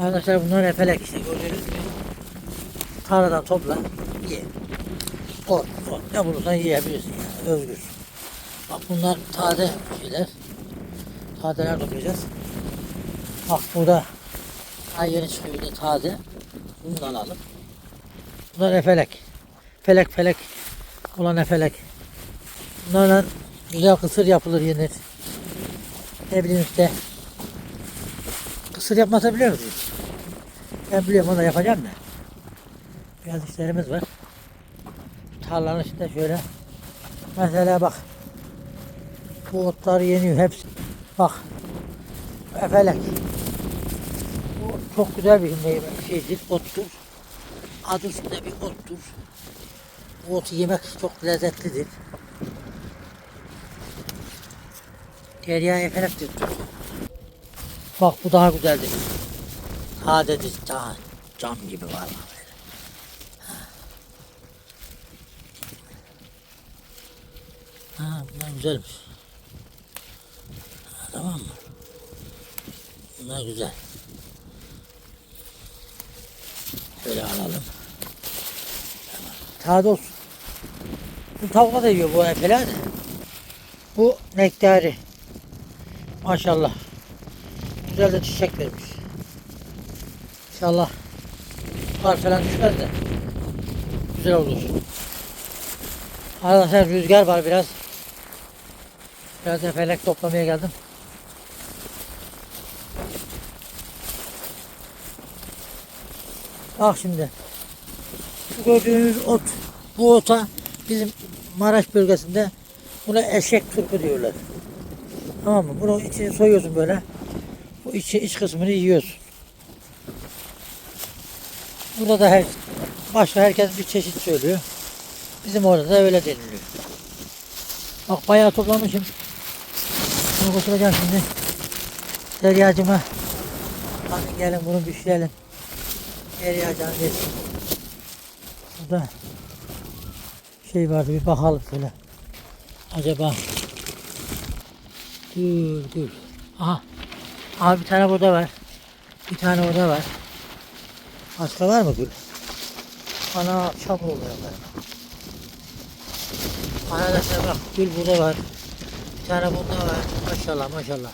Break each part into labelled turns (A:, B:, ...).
A: Arkadaşlar bunlar efelek işte gördüğünüz gibi. Tarladan topla, ye. Ot, ot. Ne bulursan yiyebilirsin yani. Özgür. Bak bunlar taze şeyler. Tazeler toplayacağız. Bak burada daha yeni çıkıyor taze. Bunu da alalım. Bunlar efelek. Felek felek olan efelek. Bunlarla güzel kısır yapılır yenir. Ne bileyim işte. Kısır yapmasa biliyor musun? Ben biliyorum onu da yapacağım da. Biraz işlerimiz var. Tarlanın içinde şöyle. Mesela bak. Bu otlar yeniyor hepsi. Bak. Efelek. Bu çok güzel bir meyve şeydir, ottur. Adı üstünde bir ottur. Bu otu yemek çok lezzetlidir. Derya efelek diyor. Bak bu daha güzeldir. Tadedir, daha cam gibi var. böyle. Ha, bunlar güzelmiş. Ha, tamam mı? Bunlar güzel. Şöyle alalım. Tamam. Taze olsun. Bu tavuğa da yiyor bu efeler. Bu nektari. Maşallah. Güzel de çiçek vermiş. İnşallah kar falan düşmez de güzel olur. Arkadaşlar rüzgar var biraz. Biraz da felek toplamaya geldim. Bak şimdi. Şu gördüğünüz ot. Bu ota bizim Maraş bölgesinde buna eşek turpu diyorlar. Tamam mı? Bunu içini soyuyorsun böyle. Bu içi, iç kısmını yiyorsun. Burada da her, başka herkes bir çeşit söylüyor. Bizim orada da öyle deniliyor. Bak bayağı toplamışım. Bunu götüreceğim şimdi. Deryacıma. Hadi gelin bunu pişirelim. Deryacım yesin. Burada şey vardı bir bakalım şöyle. Acaba Dur dur. Aha. Aha bir tane burada var. Bir tane orada var. Başka var mı gül? Ana çamur oluyor galiba. Arkadaşlar bak gül burada var. Bir tane bunda var. Maşallah maşallah.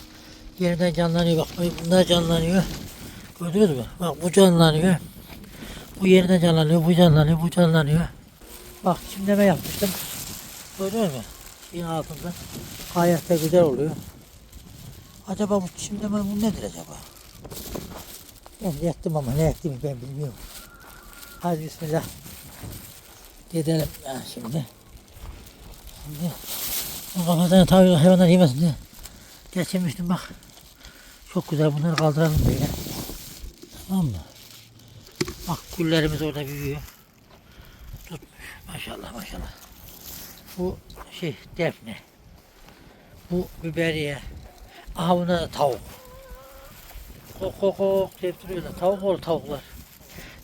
A: Yeniden canlanıyor bak. Bunlar canlanıyor. Gördünüz mü? Bak bu canlanıyor. Bu yeniden canlanıyor. Bu canlanıyor. Bu canlanıyor. Bak çimleme yapmıştım. Gördünüz mü? Şeyin altında. Gayet de güzel oluyor. Acaba bu çimleme bu nedir acaba? Ben yaktım ama ne yaktığımı ben bilmiyorum. Hadi bismillah. Gidelim ha, şimdi. Şimdi bu kafadan tabii hayvanlar yemesin diye geçirmiştim bak. Çok güzel bunları kaldıralım böyle. Tamam mı? Bak güllerimiz orada büyüyor. Tutmuş. Maşallah maşallah. Bu şey defne. Bu biberiye. Aha bunda da tavuk. Kok kok kok deyip duruyorlar. Tavuk olur tavuklar.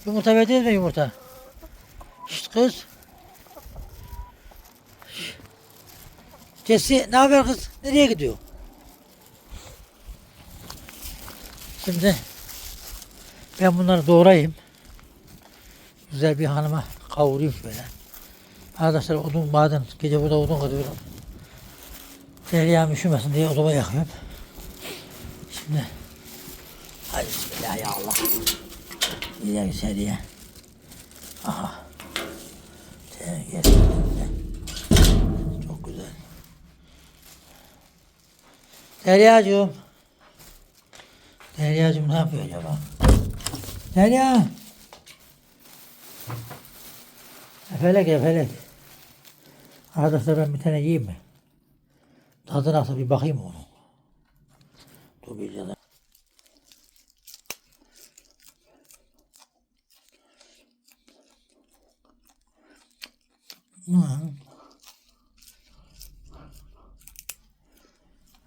A: Yumurta verdiniz mi yumurta? Şşt kız. Cesi ne haber kız? Nereye gidiyor? Şimdi ben bunları doğrayayım. Güzel bir hanıma kavurayım şöyle. Arkadaşlar odun maden gece burada odun kırıyorum. Deryam üşümesin diye odama yakıyorum. Şimdi hadi bismillah ya Allah. Gidelim seriye. Aha. Gel. Çok güzel. Deryacığım. Deryacığım ne yapıyor acaba? Derya. Efelek efelek. Arkadaşlar ben bir tane yiyeyim mi? Tadı nasıl bir bakayım onu. Dur bir yana. Hı.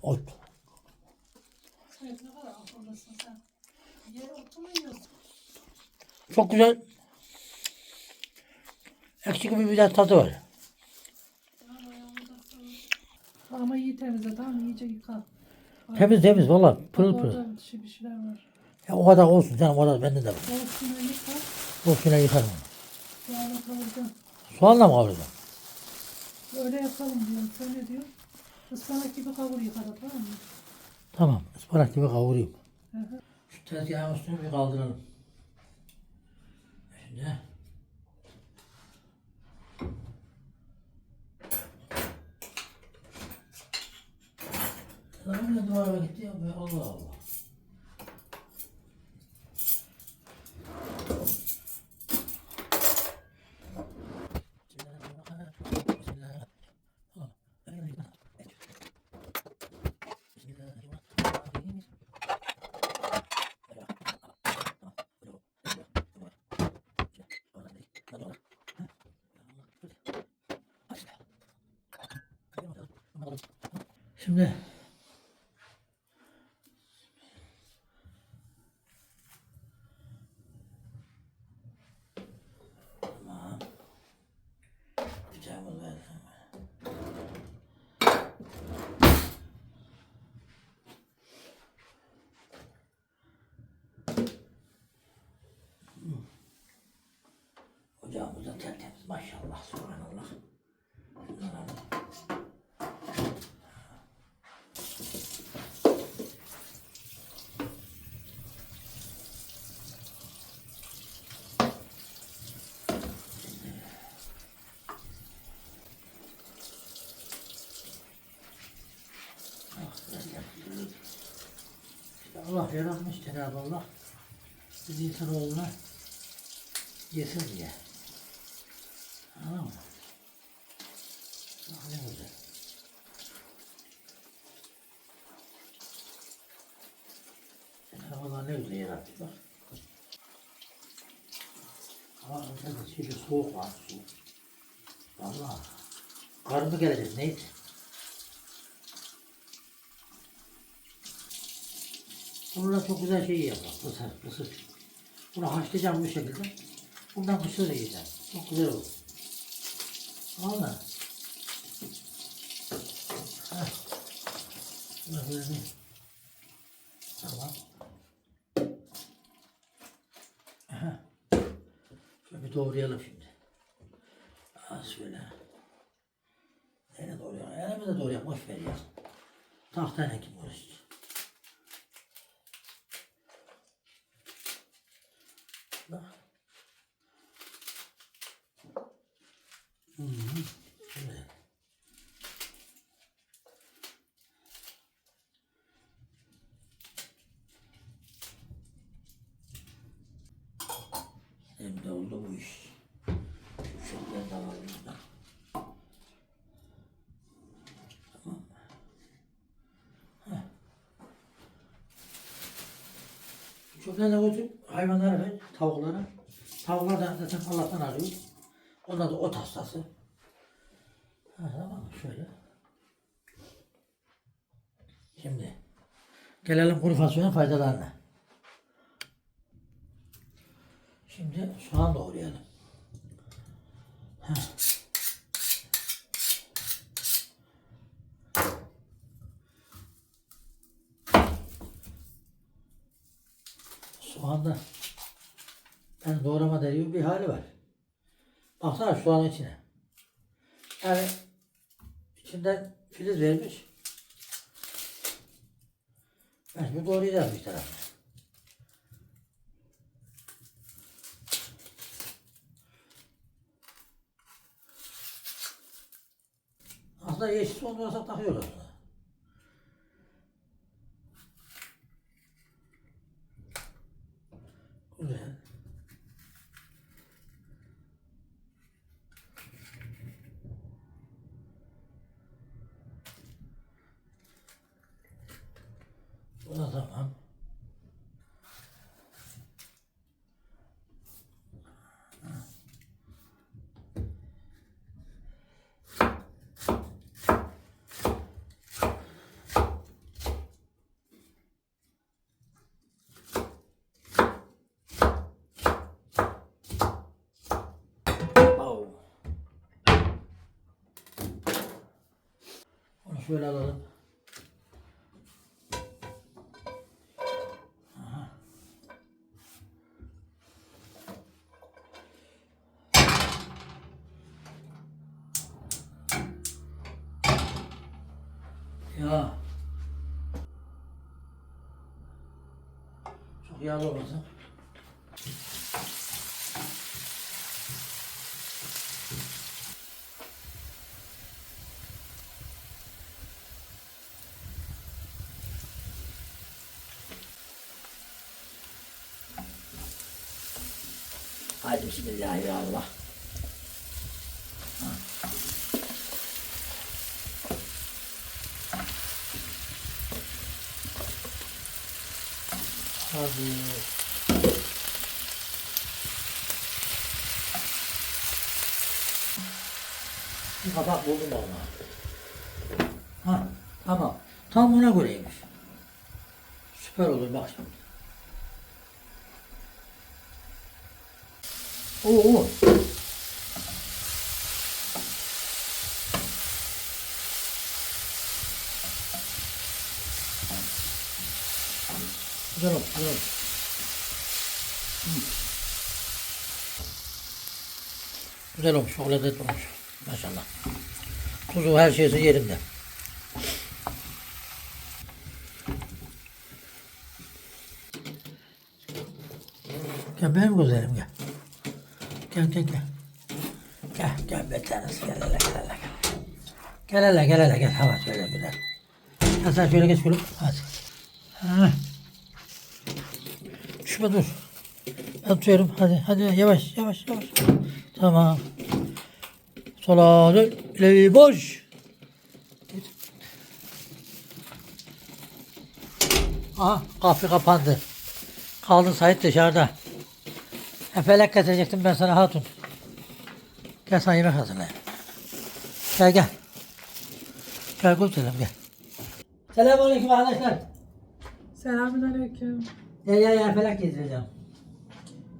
A: Ot. Çok güzel. Ekşi gibi bir tadı var.
B: Ama iyi temizle tamam iyice yıka.
A: Temiz temiz valla pırıl pırıl.
B: Orada bir şey, bir şeyler var.
A: Ya o kadar olsun canım o kadar bende de var.
B: Balıkçına yıkar.
A: Boşuna yıkarım onu.
B: Kavuracağım.
A: Soğanla mı kavuracağım?
B: Öyle yapalım diyorum. Sen ne diyorsun? Ispanak gibi kavur yıkara tamam mı?
A: Tamam. ıspanak gibi kavurayım.
B: Hı hı.
A: Şu tezgahın üstünü bir kaldıralım. Şimdi. Lan ne duvara gitti ya Allah Allah. Şimdi Tamam. Bıçağımı ver. Ocağımız da tertemiz maşallah subhanallah. Allah yaratmış Cenab-ı Allah. Biz insanoğluna yesin diye. Anladın mı? Bak ne güzel. Cenab-ı Allah yarattı bak. Ama ötede şeyde soğuk var soğuk. Valla. Karın mı gelecek neydi? Bununla çok güzel şey yapar. Kısır, kısır. Bunu haşlayacağım bu şekilde. Bundan kısır yiyeceğim. Çok güzel olur. Valla. Heh. Şuna böyle bir. Tamam. Aha. Şöyle bir doğrayalım şimdi. Az şöyle. Nereye doğrayalım? Elime de doğrayalım. Boş ver ya. Tahtayla kim uğraşacak? Bak. Hı hı. Evet. Hem de oldu bu iş. Şu şekilde de alalım da. Tamam. Heh. Çöplerle götür hayvanlara ver, tavuklara. Tavuklar da zaten Allah'tan arıyor. Onlar da ot hastası. Ha, tamam? Şöyle. Şimdi gelelim kuru fasulyenin faydalarına. Şimdi soğan doğrayalım. Heh. Soğanda yani doğrama dediği bir hali var. Baksana soğanın içine. Yani içinden filiz vermiş. Mecbur doğrayacağız bir tarafı. Aslında yeşil soğan takıyorlar. şöyle Aha. Ya. Çok yağlı olmasın. Bismillahirrahmanirrahim. Hadi. Bir kapak buldum valla. Ha, tamam. Tam ona göreymiş. Süper olur bak şimdi. Oo. Güzel olmuş, güzel olmuş. Hı. Güzel olmuş, çok lezzetli olmuş. Maşallah. Tuzu her şeysi yerinde. Gel benim güzelim gel. Gel gel gel. Gel gel bir tanesi gel hele gel hele gel. Gel hele gel hele gel. Hava şöyle güzel. Ha sen şöyle geç gülüm. Hadi. Ha. Düşme dur. Ben tutuyorum. Hadi hadi yavaş yavaş yavaş. Tamam. Sola dön. İleri boş. Aha kapı kapandı. Kaldın Sait dışarıda. Efelek getirecektim ben sana hatun. Gel sana yemek hazırlayayım. Gel gel. Gel kurtulalım gel. Selamünaleyküm arkadaşlar.
B: Selamünaleyküm.
A: Gel gel gel Efelek getireceğim.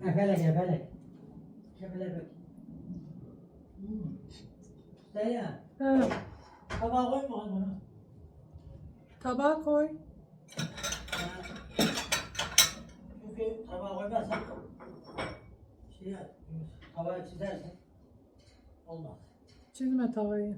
A: Efelek Efelek. Efelek bak. Hmm. Selam.
B: Ha,
A: Tabağa koyma bunu.
B: tabağa koy.
A: Çünkü tabağa koymazsan yap, tabağı çizersen olmaz.
B: Çizme tavayı.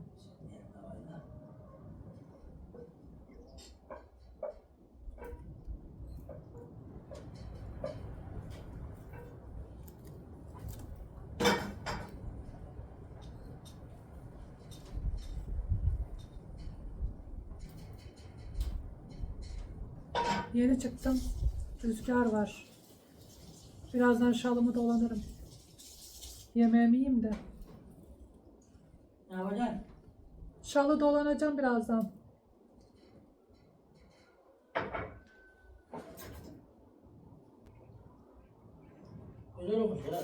B: Yeni çıktım. Rüzgar var. Birazdan şalımı dolanırım. Yemeğimi yiyeyim de.
A: Ne yapacaksın?
B: Şalı dolanacağım birazdan.
A: Güzel olmuş ya.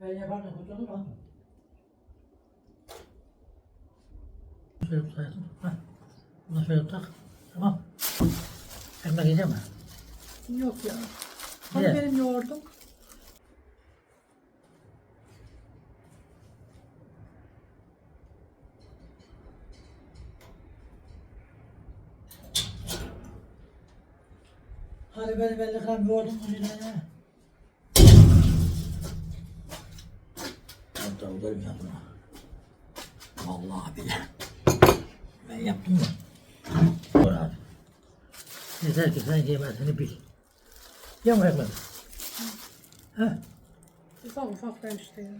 A: Ben yapardım, güzel olur mu? Şöyle tutayım. Bunu şöyle tak. Tamam. Ekmek yiyecek mi?
B: Yok ya. Hani
A: Niye?
B: benim yoğurdum.
A: Hadi beni belli gram yoğurdum mu yine? Hatta udarım yapma. Vallahi billahi. Ben yaptım mı? Doğru abi. Yeter ki sen yemezini bil. Yem ekmek. Ha?
B: Ufak ufak ver işte ya.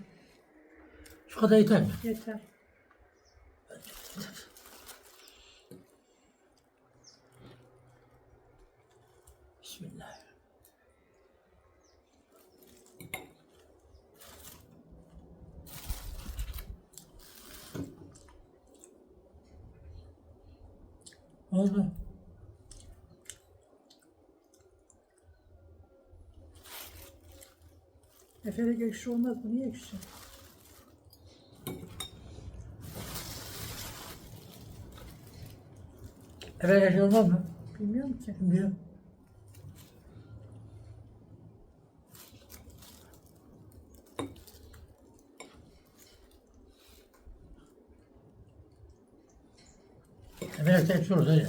A: Şu kadar yeter mi?
B: Yeter.
A: Bismillah. Oldu.
B: Efelek ekşi olmaz mı? Niye ekşi?
A: Her şey olmaz mı?
B: Bilmiyorum ki.
A: Bilmiyorum. Hayır tek soru hayır.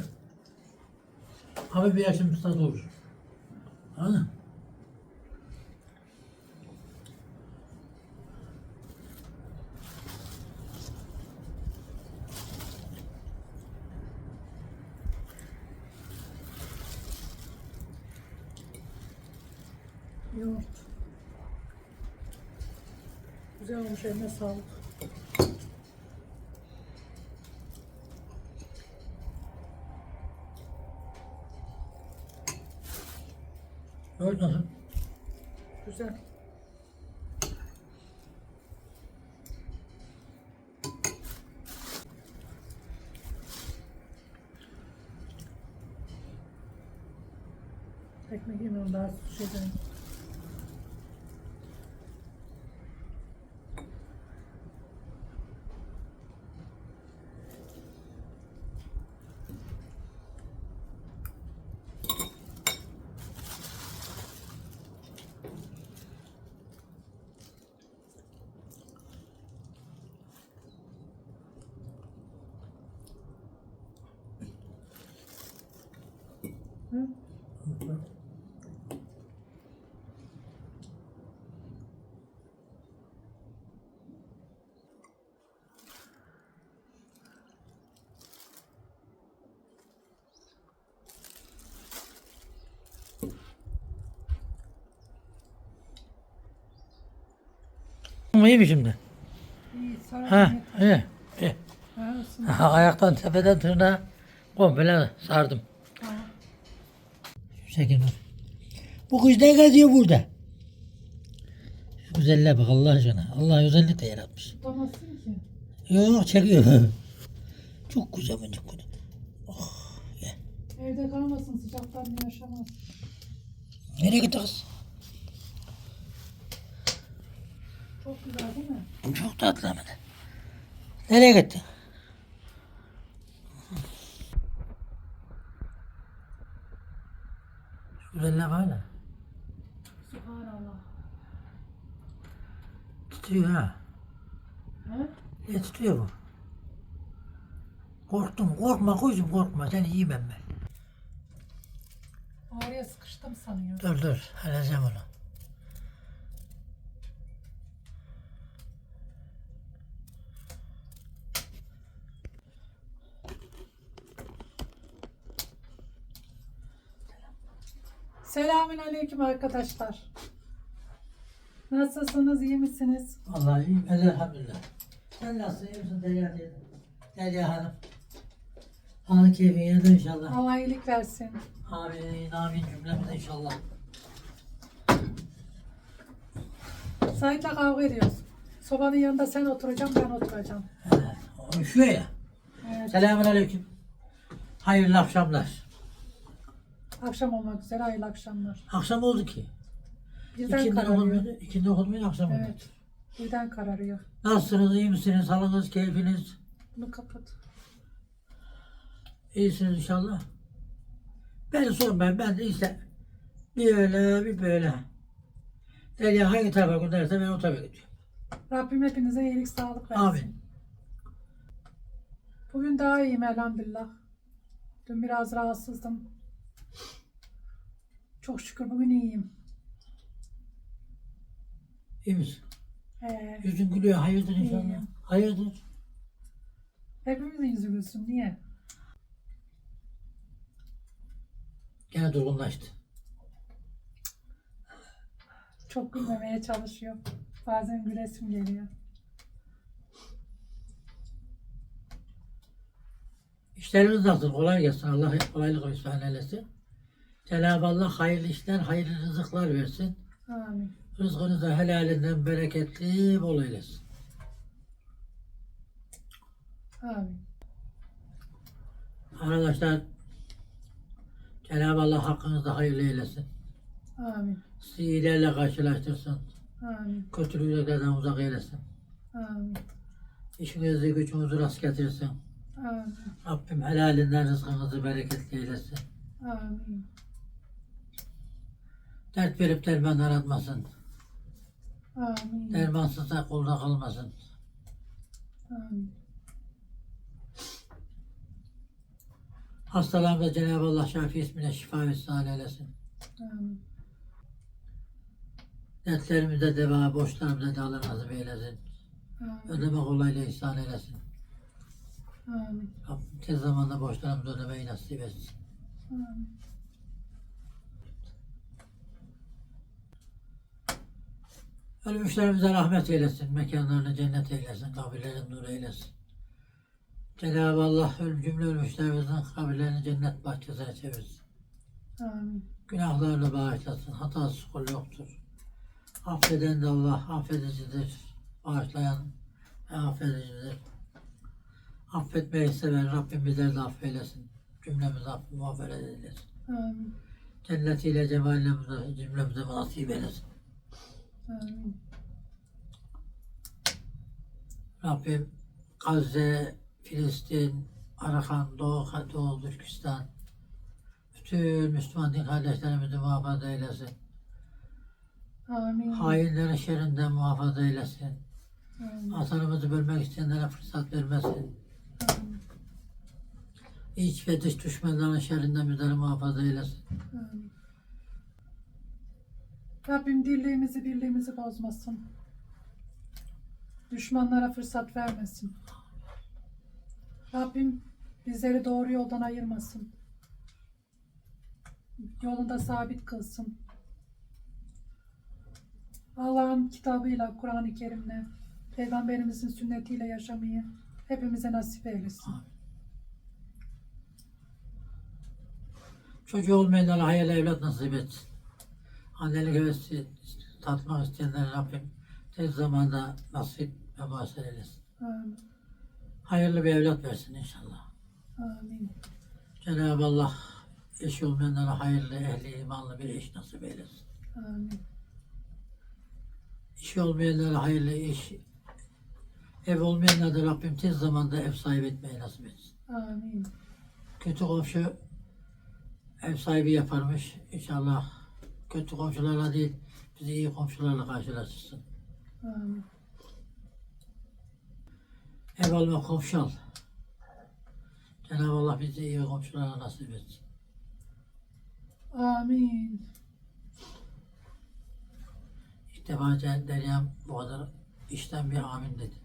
A: Abi bir yaşım tadı olur. Anladın mı?
B: Yoğurt. Güzel olmuş eline sağlık.
A: Ama iyi mi şimdi?
B: İyi,
A: Ha, iyi. iyi. Ayaktan tepeden tırnağa komple sardım. Şu şekil bak. Bu kuş ne geziyor burada? Şu güzelliğe bak Allah aşkına. Allah güzellik de yaratmış.
B: Tutamazsın ki.
A: Yok çekiyor. Çok güzel minik kuş.
B: Evde kalmasın sıcaktan yaşamaz.
A: Nereye gitti kız?
B: Çok güzel değil mi?
A: Çok tatlı de. Nereye gitti? Güzelliğe bak hele.
B: Subhanallah.
A: Titriyor ha.
B: He?
A: Ne titriyor bu? Korktum. Korkma kuzum korkma. Seni yiyemem ben.
B: Oraya sıkıştım sanıyor.
A: Dur dur. Halledeceğim onu.
B: Selamün aleyküm arkadaşlar. Nasılsınız, iyi misiniz?
A: Vallahi iyiyim. Elhamdülillah. Sen nasılsın? İyi misin Derya teyze? Derya Hanım. Hanım keyfin yerinde inşallah.
B: Allah iyilik versin.
A: Amin. Amin cümlemize inşallah.
B: Sait'le kavga ediyoruz. Sobanın yanında sen oturacaksın, ben oturacağım.
A: He, o üşüyor ya.
B: Evet.
A: Selamun aleyküm. Hayırlı akşamlar.
B: Akşam olmak üzere, hayırlı akşamlar.
A: Akşam oldu ki.
B: Birden
A: İkindi
B: kararıyor.
A: olmuyordu. İkindi olmuyordu akşam oldu.
B: Evet. Birden kararıyor.
A: Nasılsınız? iyi misiniz? Halınız, keyfiniz?
B: Bunu kapat.
A: İyisiniz inşallah. Beni sormayın. Ben de işte bir öyle bir böyle. Derya hangi tarafa gönderirse ben o tarafa gidiyorum.
B: Rabbim hepinize iyilik, sağlık versin.
A: Amin.
B: Bugün daha iyiyim elhamdülillah. Dün biraz rahatsızdım. Çok şükür bugün iyiyim.
A: İyi misin?
B: Ee,
A: Yüzün gülüyor. Hayırdır inşallah.
B: İyiyim.
A: Hayırdır?
B: hepimizin yüzü gülsün. Niye?
A: Gene durgunlaştı.
B: Çok gülmemeye çalışıyor. Bazen gülesim geliyor.
A: İşleriniz nasıl? Kolay gelsin. Allah kolaylık ihsan eylesin. Cenab-ı Allah hayırlı işler, hayırlı rızıklar versin.
B: Amin.
A: Rızkınızı helalinden bereketli bol eylesin.
B: Amin.
A: Arkadaşlar Cenab-ı Allah hakkınızda hayırlı eylesin.
B: Amin.
A: Sizi iyilerle karşılaştırsın.
B: Amin.
A: Kötülüklerden uzak eylesin.
B: Amin.
A: İşinizi gücünüzü rast getirsin.
B: Amin.
A: Rabbim helalinden rızkınızı bereketli eylesin.
B: Amin.
A: Dert verip derman aratmasın.
B: Amin.
A: Dermansız da kulda kalmasın.
B: Amin.
A: Hastalarımıza Cenab-ı Allah Şafi ismine şifa ve ihsan eylesin.
B: Amin.
A: Dertlerimize deva, borçlarımıza da Allah nasip eylesin.
B: Amin.
A: Ödeme kolaylığı ihsan eylesin.
B: Amin.
A: Tez zamanda borçlarımızı ödemeyi nasip etsin.
B: Amin.
A: Ölmüşlerimize rahmet eylesin, mekanlarını cennet eylesin, kabirlerini nur eylesin. Cenab-ı Allah cümle ölmüşlerimizin kabirlerini cennet bahçesine çevirsin.
B: Amin.
A: Günahlarını bağışlasın, hatası kul yoktur. Affeden de Allah affedicidir, bağışlayan ve affedicidir. Affetmeyi seven Rabbim bizleri de affeylesin. Cümlemizi affı mağfiret eylesin.
B: Amin.
A: Cennetiyle cemaline cümlemize nasip eylesin.
B: Amin.
A: Rabbim Gazze, Filistin, Arakan, Doğu, Doğu, Türkistan, bütün Müslüman din kardeşlerimizi muhafaza eylesin.
B: Amin.
A: Hainlerin şerrinden muhafaza eylesin.
B: Amin.
A: Vatanımızı bölmek isteyenlere fırsat vermesin.
B: Amin.
A: İç ve dış düşmanların şerrinden bizleri muhafaza eylesin.
B: Amin. Rabbim dirliğimizi birliğimizi bozmasın. Düşmanlara fırsat vermesin. Rabbim bizleri doğru yoldan ayırmasın. Yolunda sabit kılsın. Allah'ın kitabıyla, Kur'an-ı Kerim'le, Peygamberimizin sünnetiyle yaşamayı hepimize nasip eylesin.
A: Çocuğu olmayanlara hayırlı evlat nasip etsin. Annelik hevesi tatmak isteyenlere Rabbim tez zamanda nasip ve bahseder eylesin.
B: Amin.
A: Hayırlı bir evlat versin inşallah.
B: Amin.
A: Cenab-ı Allah eşi olmayanlara hayırlı, ehli, imanlı bir eş nasip eylesin.
B: Amin.
A: İşi olmayanlara hayırlı iş, ev olmayanlara da Rabbim tez zamanda ev sahibi etmeyi nasip etsin.
B: Amin.
A: Kötü komşu ev sahibi yaparmış. İnşallah kötü komşularla değil, bizi iyi komşularla karşılaştırsın.
B: Amin.
A: Ev alma komşu al. Cenab-ı Allah bizi iyi komşularla nasip etsin.
B: Amin.
A: İlk defa Deryam bu kadar işten bir amin dedi.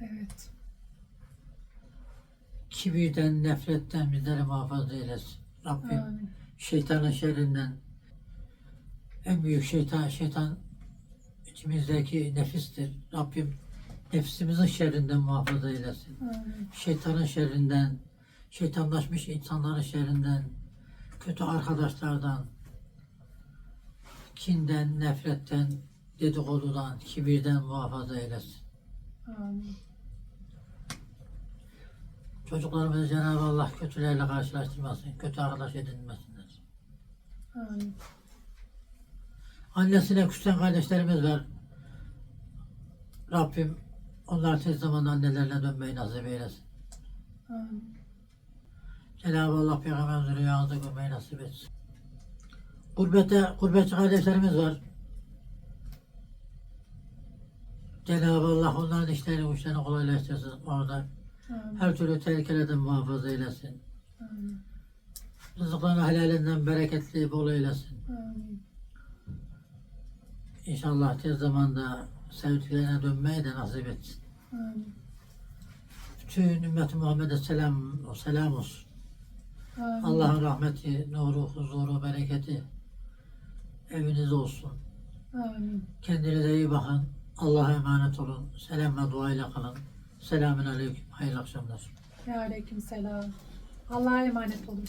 B: Evet.
A: Kibirden, nefretten bizleri muhafaza eylesin. Rabbim
B: Amin.
A: Şeytanın şerrinden en büyük şeytan şeytan içimizdeki nefistir. Rabbim nefsimizin şerrinden muhafaza eylesin.
B: Amin.
A: Şeytanın şerrinden, şeytanlaşmış insanların şerrinden, kötü arkadaşlardan, kinden, nefretten, dedikodudan, kibirden muhafaza eylesin.
B: Amin.
A: Çocuklarımızı Cenab-ı Allah kötülerle karşılaştırmasın, kötü arkadaş edinmesinler.
B: Amin.
A: Annesine küsten kardeşlerimiz var. Rabbim onlar tez zamanda annelerine dönmeyi nasip eylesin.
B: Amin.
A: Cenab-ı Allah Peygamberimizi rüyanızda görmeyi nasip etsin. Gurbette, gurbetçi kardeşlerimiz var. Cenab-ı Allah onların işlerini, güçlerini kolaylaştırsın orada.
B: Amin.
A: Her türlü tehlikeleden muhafaza eylesin.
B: Amin.
A: Rızıklarını helalinden bereketli, bol eylesin.
B: Amin.
A: İnşallah tez zamanda sevdiklerine dönmeyi de nasip etsin.
B: Amin.
A: Bütün ümmet Muhammed'e selam, selam olsun.
B: Amin.
A: Allah'ın rahmeti, nuru, huzuru, bereketi eviniz olsun.
B: Amin.
A: Kendinize iyi bakın. Allah'a emanet olun. Selam ve duayla kalın. Selamün aleyküm. Hayırlı akşamlar.
B: Aleyküm selam. Allah'a emanet olun.